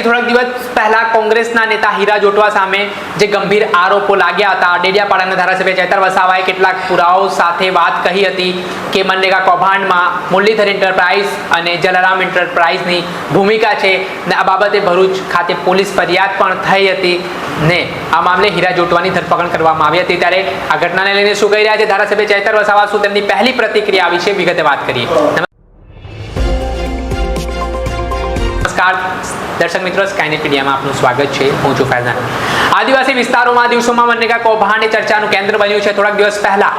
આજથી થોડાક દિવસ પહેલા કોંગ્રેસના નેતા હીરા જોટવા સામે જે ગંભીર આરોપો લાગ્યા હતા, ડેડિયાપાડાના ધારાસભ્ય ચેતર વસાવાએ કેટલાક પુરાવો સાથે વાત કહી હતી કે મનરેગા કૌભાંડમાં મુરલીધર એન્ટરપ્રાઇઝ અને જલારામ એન્ટરપ્રાઇઝની ભૂમિકા છે ને આ બાબતે ભરૂચ ખાતે પોલીસ ફરિયાદ પણ થઈ હતી ને આ મામલે હીરા જોટવાની ધરપકડ કરવામાં આવી હતી. ત્યારે આ ઘટનાને લઈને શું કહી રહ્યા છે ધારાસભ્ય ચેતર વસાવા? શું તેમની પહેલી પ્રતિક્રિયા વિશે વિગતે વાત કરીએ. નમસ્કાર. દર્શક મિત્રો સ્કાયનેટમીડિયામાં આપનું સ્વાગત છે. હું છું ફૈઝાન. આદિવાસી વિસ્તારોમાં દિવસોમાં મનરેગા કૌભાંડ ચર્ચાનું કેન્દ્ર બન્યું છે. થોડાક દિવસ પહેલા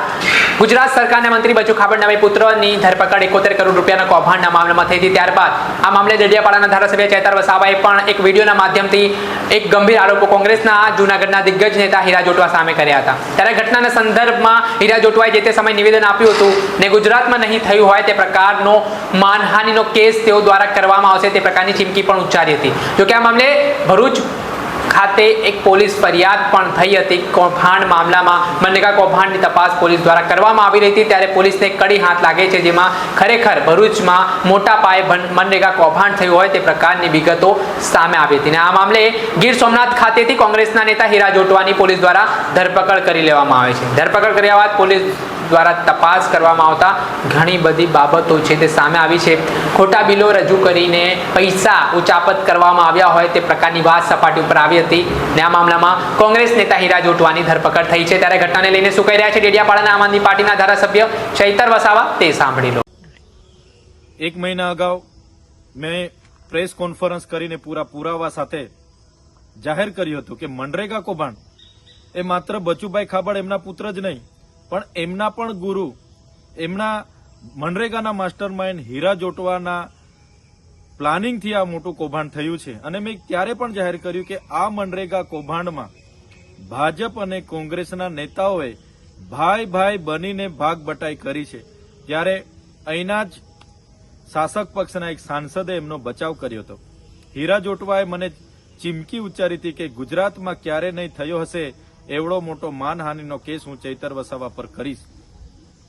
ગુજરાત સરકારના મંત્રી બચુ ખાબડ પુત્રની ધરપકડ એકોતેર કરોડ રૂપિયાના કૌભાંડના મામલામાં થઈ હતી. ત્યારબાદ આ મામલે ડેડિયાપાડાના ધારાસભ્ય ચેતર વસાવાએ પણ એક વિડીયોના માધ્યમથી એક ગંભીર આરોપો કોંગ્રેસના જૂનાગઢના દિગ્ગજ નેતા હીરા જોટવા સામે કર્યા હતા. ત્યારે ઘટનાના સંદર્ભમાં હીરા જોટવાએ જે તે સમયે નિવેદન આપ્યું હતું, ને ગુજરાતમાં નહીં થયું હોય તે પ્રકારનો માનહાનિનો કેસ તેઓ દ્વારા કરવામાં આવશે તે પ્રકારની ચીમકી પણ ઉચ્ચારી હતી. જોકે આ મામલે ભરૂચ ખાતે એક પોલીસ ફરિયાદ પણ થઈ હતી. કૌભાંડ મામલામાં મનરેગા કૌભાંડની તપાસ પોલીસ દ્વારા કરવામાં આવી રહી હતી. ત્યારે પોલીસને કડી હાથ લાગે છે જેમાં ખરેખર ભરૂચમાં મોટા પાયે મનરેગા કૌભાંડ થયું હોય તે પ્રકારની વિગતો સામે આવી હતી. અને આ મામલે ગીર સોમનાથ ખાતેથી કોંગ્રેસના નેતા હીરા જોટવાની પોલીસ દ્વારા ધરપકડ કરી લેવામાં આવે છે. ધરપકડ કર્યા બાદ પોલીસ દ્વારા તપાસ કરવામાં આવતા ઘણી બધી બાબતો છે તે સામે આવી છે. ખોટા બિલો રજૂ કરીને પૈસા ઉચાપત કરવામાં આવ્યા હોય તે પ્રકારની વાત સપાટી ઉપર આવી હતી ને આ મામલામાં કોંગ્રેસ નેતા હીરા જોટવાની ધરપકડ થઈ છે. ત્યારે ઘટનાને લઈને શું કહી રહ્યા છે ડેડિયાપાડાના આમ આદમી પાર્ટીના ધારાસભ્ય ચૈતર વસાવા તે સાંભળી લો. એક મહિના અગાઉ મેં પ્રેસ કોન્ફરન્સ કરીને પૂરા પુરાવા સાથે જાહેર કર્યું હતું કે મનરેગા કૌભાંડ એ માત્ર બચુભાઈ ખાબડ એમના પુત્ર જ નહીં પણ એમના પણ ગુરુ, એમના મનરેગાના માસ્ટર માઇન્ડ હીરા જોટવાના પ્લાનિંગથી આ મોટું કૌભાંડ થયું છે. અને મેં ત્યારે પણ જાહેર કર્યું કે આ મનરેગા કૌભાંડમાં ભાજપ અને કોંગ્રેસના નેતાઓએ ભાઈ ભાઈ બનીને ભાગ બટાઈ કરી છે. ત્યારે અહીંના જ શાસક પક્ષના એક સાંસદે એમનો બચાવ કર્યો હતો. હીરા જોટવાએ મને ચીમકી ઉચ્ચારી હતી કે ગુજરાતમાં ક્યારે નહીં થયો હશે એવડો મોટો માનહાનિનો કેસ હું ચૈતર વસાવા પર કરીશ.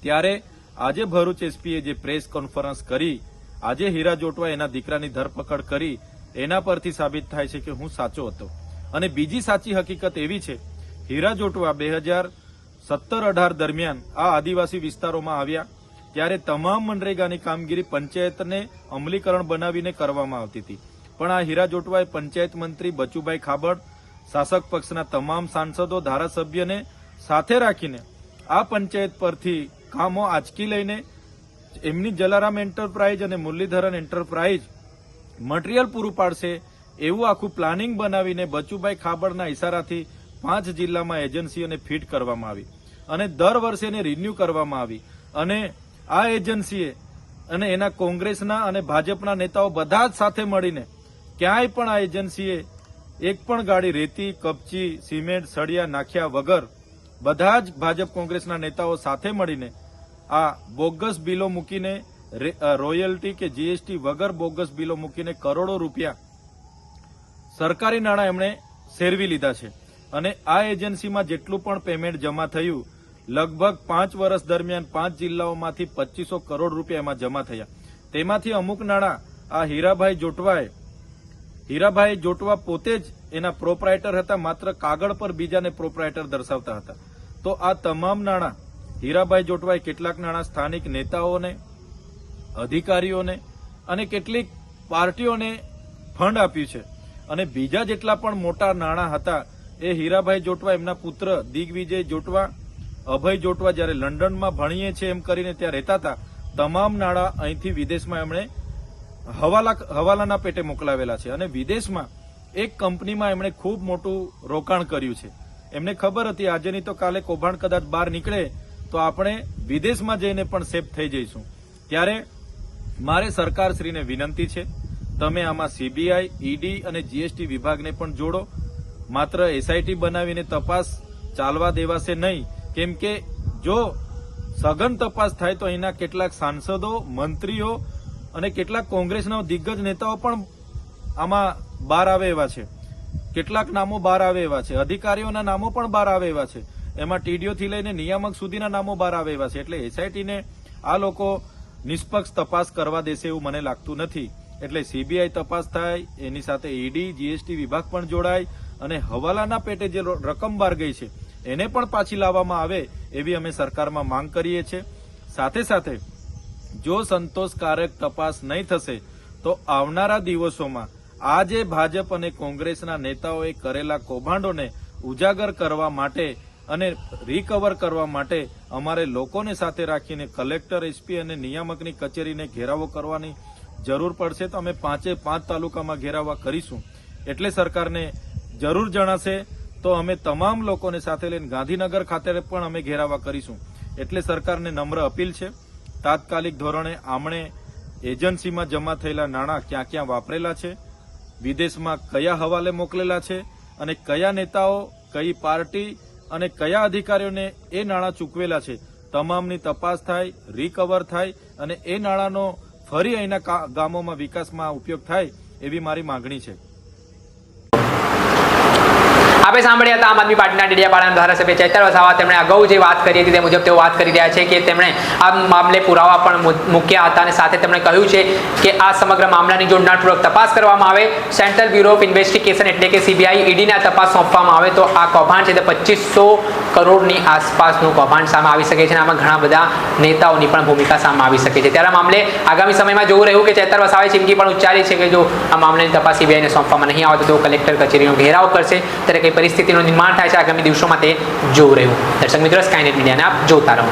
ત્યારે આજે ભરૂચ એસપીએ જે પ્રેસ કોન્ફરન્સ કરી, આજે હીરા જોટવા એના દીકરાની ધરપકડ કરી, એના પરથી સાબિત થાય છે કે હું સાચો હતો. અને બીજી સાચી હકીકત એવી છે, હીરા જોટવા બે હજાર સત્તર અઢાર દરમિયાન આ આદિવાસી વિસ્તારોમાં આવ્યા, ત્યારે તમામ મનરેગાની કામગીરી પંચાયતને અમલીકરણ બનાવીને કરવામાં આવતી હતી. પણ આ હીરા જોટવાએ પંચાયત મંત્રી બચુભાઈ ખાબડ શાસક પક્ષના તમામ સાંસદો, ધારાસભ્યને સાથે રાખીને આ પંચાયત પરથી કામો આંચકી લઈને એમની જલારામ એન્ટરપ્રાઇઝ અને મુરલીધરન એન્ટરપ્રાઇઝ મટીરિયલ પૂરું પાડશે એવું આખું પ્લાનિંગ બનાવીને બચુભાઈ ખાબડના ઇશારાથી પાંચ જિલ્લામાં એજન્સીઓને ફિટ કરવામાં આવી અને દર વર્ષે એને રિન્યુ કરવામાં આવી. અને આ એજન્સીએ અને એના કોંગ્રેસના અને ભાજપના નેતાઓ બધા જ સાથે મળીને ક્યાંય પણ આ એજન્સીએ એક પણ ગાડી રેતી, કપચી, સિમેન્ટ, સળિયા નાખ્યા વગર બધા જ ભાજપ કોંગ્રેસના નેતાઓ સાથે મળીને આ બોગસ બિલો મૂકીને રોયલ્ટી કે જીએસટી વગર બોગસ બિલો મૂકીને કરોડો રૂપિયા સરકારી નાણાં એમણે સેરવી લીધા છે. અને આ એજન્સીમાં જેટલું પણ પેમેન્ટ જમા થયું, લગભગ પાંચ વર્ષ દરમિયાન પાંચ જિલ્લાઓમાંથી પચીસો કરોડ રૂપિયા એમાં જમા થયા. તેમાંથી અમુક નાણાં આ હીરાભાઈ જોટવાએ હીરાભાઈ જોટવા પોતે જ એના પ્રોપરાઇટર હતા, માત્ર કાગળ પર બીજાને પ્રોપરાઇટર દર્શાવતા હતા. તો આ તમામ નાણાં હીરાભાઈ જોટવાએ કેટલાક નાણાં સ્થાનિક નેતાઓને, અધિકારીઓને અને કેટલીક પાર્ટીઓને ફંડ આપ્યું છે. અને બીજા જેટલા પણ મોટા નાણાં હતા, એ હીરાભાઈ જોટવા, એમના પુત્ર દિગ્વિજય જોટવા, અભય જોટવા જ્યારે લંડનમાં ભણીએ છીએ એમ કરીને ત્યાં રહેતા હતા, તમામ નાણાં અહીંથી વિદેશમાં એમણે હવાલા હવાલાના પેટે મોકલાવેલા છે. અને વિદેશમાં એક કંપનીમાં એમણે ખૂબ મોટું રોકાણ કર્યું છે. એમને ખબર હતી, આજે નહીં તો કાલે કૌભાંડ કદાચ બહાર નીકળે, તો આપણે વિદેશમાં જઈને પણ સેફ થઈ જઈશું. ત્યારે મારે સરકારશ્રીને વિનંતી છે, તમે આમાં સીબીઆઈ ઈડી અને જીએસટી વિભાગને પણ જોડો. માત્ર એસઆઈટી બનાવીને તપાસ ચાલવા દેવાશે નહીં. કેમ કે જો સઘન તપાસ થાય તો અહીંના કેટલાક સાંસદો, મંત્રીઓ અને કેટલાક કોંગ્રેસના દિગ્ગજ નેતાઓ પણ આમાં બહાર આવે એવા છે. કેટલાક નામો બહાર આવે એવા છે. અધિકારીઓના નામો પણ બહાર આવે એવા છે. એમાં ટીડીઓથી લઈને નિયામક સુધીના નામો બહાર આવે એવા છે. એટલે એસઆઈટીને આ લોકો નિષ્પક્ષ તપાસ કરવા દેશે એવું મને લાગતું નથી. એટલે સીબીઆઈ તપાસ થાય, એની સાથે ઈડી, જીએસટી વિભાગ પણ જોડાય અને હવાલાના પેટે જે રકમ બહાર ગઈ છે, એને પણ પાછી લાવવામાં આવે એવી અમે સરકારમાં માંગ કરીએ છીએ. સાથે સાથે જો સંતોષકારક તપાસ નહીં થશે, તો આવનારા દિવસોમાં આજે ભાજપ અને કોંગ્રેસના નેતાઓએ કરેલા કૌભાંડોને ઉજાગર કરવા માટે અને રિકવર કરવા માટે અમારે લોકોને સાથે રાખીને કલેક્ટર એસપી અને નિયામકની કચેરીને ઘેરાવો કરવાની જરૂર પડશે. તો અમે પાંચે પાંચ તાલુકામાં ઘેરાવા કરીશું. એટલે સરકારને જરૂર જણાશે, તો અમે તમામ લોકોને સાથે લઈને ગાંધીનગર ખાતે પણ અમે ઘેરાવા કરીશું. એટલે સરકારને નમ્ર અપીલ છે. તાત્કાલિક ધોરણે આમણે એજન્સીમાં જમા થયેલા નાણાં ક્યાં ક્યાં વાપરેલા છે, વિદેશમાં કયા હવાલે મોકલેલા છે અને કયા નેતાઓ, કઈ પાર્ટી અને કયા અધિકારીઓને એ નાણાં ચૂકવેલા છે, તમામની તપાસ થાય રિકવર થાય અને એ નાણાંનો ફરી અહીંના ગામોમાં વિકાસમાં ઉપયોગ થાય એવી મારી માંગણી છે. આપણે સાંભળ્યા હતા આમ આદમી પાર્ટીના ડેડિયાપાડાના ધારાસભ્ય ચૈતર વસાવા. તેમણે અગાઉ જે વાત કરી હતી તે મુજબ તેઓ વાત કરી રહ્યા છે કે તેમણે આ મામલે પુરાવા પણ મૂક્યા હતા અને સાથે તેમણે કહ્યું છે કે આ સમગ્ર મામલાની જો તપાસ કરવામાં આવે. સેન્ટ્રલ બ્યુરો ઓફ ઇન્વેસ્ટિગેશન એટલે કે સીબીઆઈ ઈડીના તપાસ સોંપવામાં આવે તો આ કૌભાંડ છે તે પચીસો કરોડની આસપાસનું કૌભાંડ સામે આવી શકે છે અને આમાં ઘણા બધા નેતાઓની પણ ભૂમિકા સામે આવી શકે છે. ત્યારે મામલે આગામી સમયમાં જોવું રહ્યું કે ચેતર વસાવે ચીમકી પણ ઉચ્ચારી છે કે જો આ મામલાની તપાસ સીબીઆઈને સોંપવામાં નહીં આવે તો કલેક્ટર કચેરીનો ઘેરાવ કરશે. ત્યારે કઈ પરિસ્થિતિનું નિર્માણ થાય છે આગામી દિવસોમાં તે જોવું રહ્યું. દર્શક મિત્રો સ્કાયનેટ મીડિયાને આપ જોતા રહો.